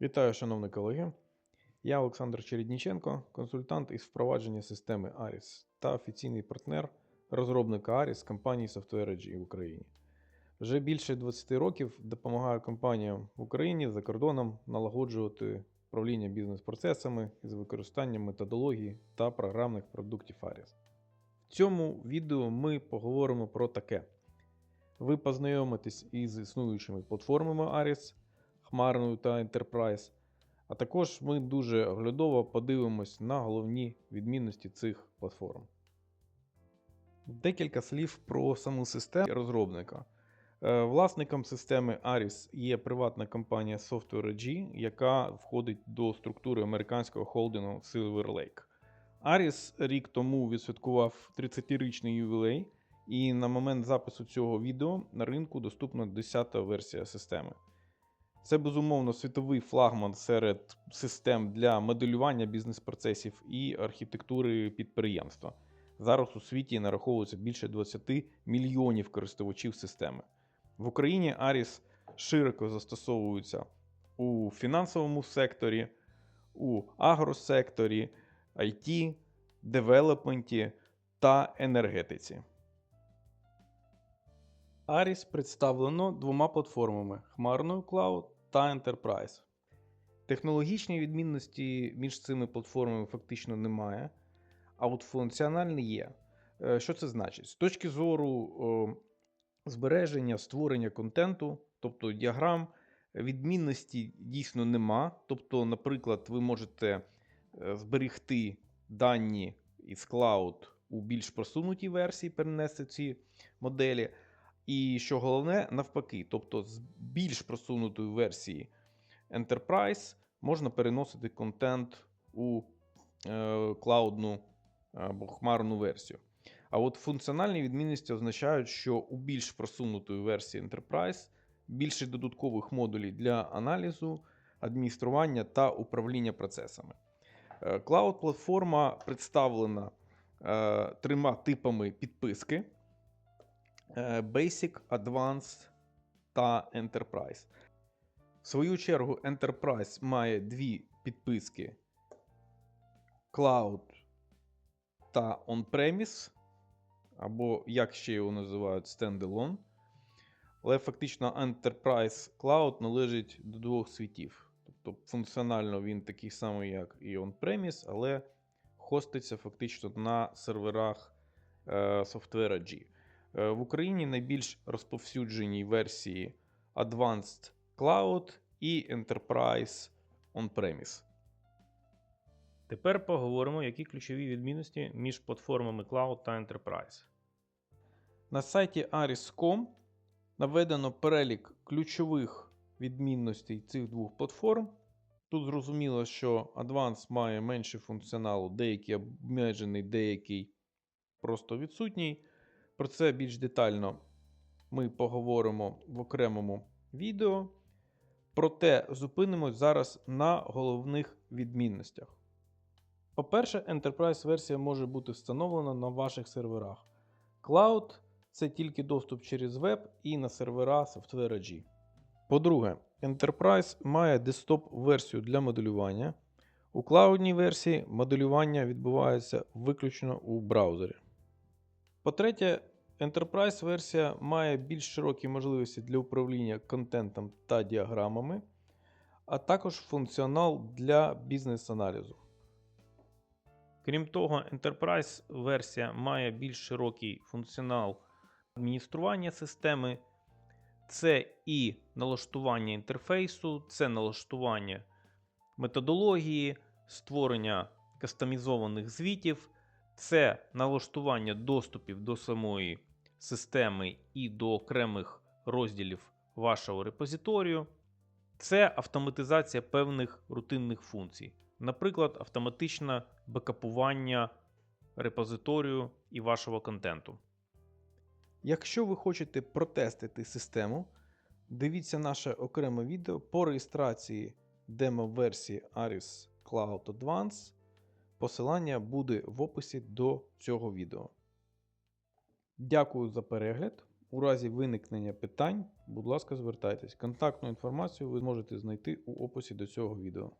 Вітаю, шановні колеги. Я Олександр Чередніченко, консультант із впровадження системи ARIS та офіційний партнер розробника ARIS компанії Software в Україні. Вже більше 20 років допомагаю компаніям в Україні за кордоном налагоджувати управління бізнес-процесами із використанням методології та програмних продуктів ARIS. В цьому відео ми поговоримо про таке. Ви познайомитесь із існуючими платформами ARIS, Хмарною та Enterprise, а також ми дуже оглядово подивимось на головні відмінності цих платформ. Декілька слів про саму систему розробника. Е, Власником системи ARIS є приватна компанія Software AG, яка входить до структури американського холдингу Silver Lake. ARIS рік тому відсвяткував 30-річний ювілей, і на момент запису цього відео на ринку доступна 10-та версія системи. Це безумовно світовий флагман серед систем для моделювання бізнес-процесів і архітектури підприємства. Зараз у світі нараховується більше 20 мільйонів користувачів системи. В Україні ARIS широко застосовується у фінансовому секторі, у агросекторі, IT, девелопменті та енергетиці. ARIS представлено двома платформами Хмарною Cloud та Enterprise. Технологічні відмінності між цими платформами фактично немає, а от функціональні є. Е, Що це значить? З точки зору о, збереження, створення контенту, тобто діаграм, відмінності дійсно нема. Тобто, наприклад, ви можете е, зберегти дані із Cloud у більш просунутій версії, перенести ці моделі. І що головне, навпаки, тобто з більш просунутої версії Enterprise можна переносити контент у е, клаудну або хмарну версію. А от функціональні відмінності означають, що у більш просунутої версії Enterprise більше додаткових модулів для аналізу, адміністрування та управління процесами. Е, Клауд-платформа представлена е, трьома типами підписки. Е, Basic, Advanced та Enterprise. В свою чергу, Enterprise має дві підписки Cloud та On-Premise, або як ще його називають Standalone. Але фактично Enterprise Cloud належить до двох світів. Тобто функціонально він такий самий, як і On-Premise, але хоститься фактично на серверах е, Software AG. Е, В Україні найбільш розповсюджені версії Advanced Cloud і Enterprise On-Premise. Тепер поговоримо, які ключові відмінності між платформами Cloud та Enterprise. На сайті aris.com наведено перелік ключових відмінностей цих двох платформ. Тут зрозуміло, що Advanced має менше функціоналу, деякий обмежений, деякий просто відсутній. Про це більш детально ми поговоримо в окремому відео. Проте зупинимось зараз на головних відмінностях. По-перше, Enterprise версія може бути встановлена на ваших серверах. Cloud це тільки доступ через веб і на сервера Software AG. По-друге, Enterprise має десктоп-версію для моделювання. У клаудній версії моделювання відбувається виключно у браузері. По-третє, Enterprise версія має більш широкі можливості для управління контентом та діаграмами, а також функціонал для бізнес-аналізу. Крім того, Enterprise версія має більш широкий функціонал адміністрування системи. Це і налаштування інтерфейсу, це налаштування методології, створення кастомізованих звітів, це налаштування доступів до самої системи і до окремих розділів вашого репозиторію. Це автоматизація певних рутинних функцій, наприклад, автоматичне бекапування репозиторію і вашого контенту. Якщо ви хочете протестити систему, дивіться наше окреме відео по реєстрації демо-версії Aris Cloud Advance. Посилання буде в описі до цього відео. Дякую за перегляд У разі виникнення питань, будь ласка, звертайтесь. Контактну інформацію ви зможете знайти у описі до цього відео.